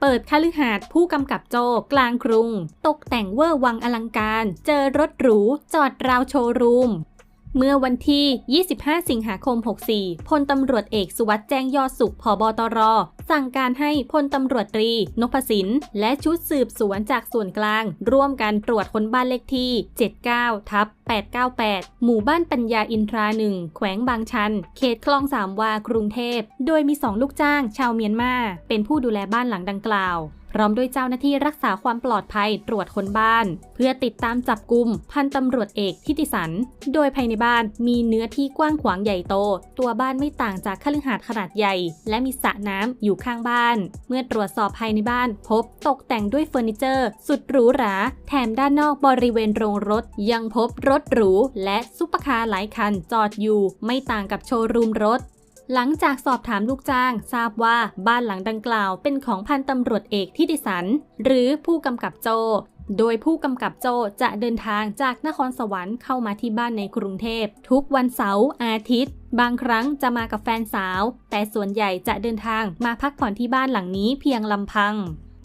เปิดคฤหาสน์ผู้กำกับโจกลางกรุง ตกแต่งเวอร์วังอลังการ เจอรถหรู จอดราวโชว์รูม เมื่อวันที่ 25 สิงหาคม 64 พลตำรวจเอกสุวัสด์แจ้งยอดสุขผบตร สั่งการให้พลตำรวจตรี นพสิน และชุดสืบสวนจากส่วนกลาง ร่วมกันตรวจค้นบ้านเลขที่ 79 ทับ 898 หมู่บ้านปัญญาอินทราหนึ่ง แขวงบางชัน เขตคลองสามวากรุงเทพ โดยมีสองลูกจ้างชาวเมียนมา เป็นผู้ดูแลบ้านหลังดังกล่าวพร้อมด้วยเจ้าหน้าที่รักษาความปลอดภัยตรวจคนบ้าน เพื่อติดตามจับกลุ่มพันตำรวจเอกทิติสัน โดยภายในบ้านมีเนื้อที่กว้างขวางใหญ่โต ตัวบ้านไม่ต่างจากคฤหาสน์ขนาดใหญ่ และมีสระน้ำอยู่ข้างบ้าน เมื่อตรวจสอบภายในบ้าน พบตกแต่งด้วยเฟอร์นิเจอร์ สุดหรูหรา แถมด้านนอกบริเวณโรงรถ ยังพบรถหรูและซุปเปอร์คาร์หลายคันจอดอยู่ ไม่ต่างกับโชว์รูมรถ หลังจากสอบถามลูกจ้าง ทราบว่าบ้านหลังดังกล่าวเป็นของพันตำรวจเอกทิติสัน หรือผู้กำกับโจ โดยผู้กำกับโจจะเดินทางจากนครสวรรค์เข้ามาที่บ้านในกรุงเทพ ทุกวันเสาร์อาทิตย์ บางครั้งจะมากับแฟนสาว แต่ส่วนใหญ่จะเดินทางมาพักผ่อนที่บ้านหลังนี้เพียงลำพัง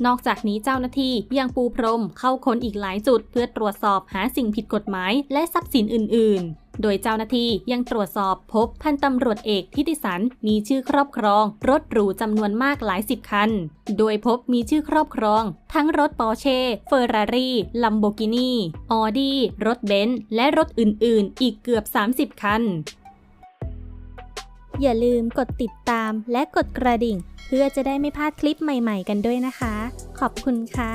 นอกจากนี้เจ้าหน้าที่ยังปูพรมเข้าค้นอีกหลายจุดเพื่อตรวจสอบหาสิ่งผิดกฎหมายและทรัพย์สินอื่นๆ โดยเจ้าหน้าที่ยังตรวจสอบพบพันตำรวจเอกทิติสันมีชื่อครอบครอง รถหรูจำนวนมากหลายสิบคัน โดยพบมีชื่อครอบครอง ทั้งรถปอร์เช่เฟอร์รารี่ลัมโบกินีออดี้รถเบนซ์และรถอื่นๆ อีกเกือบ 30 คัน อย่าลืมกดติดตามและกดกระดิ่ง เพื่อจะได้ไม่พลาดคลิปใหม่ ๆ กันด้วยนะคะ ขอบคุณค่ะ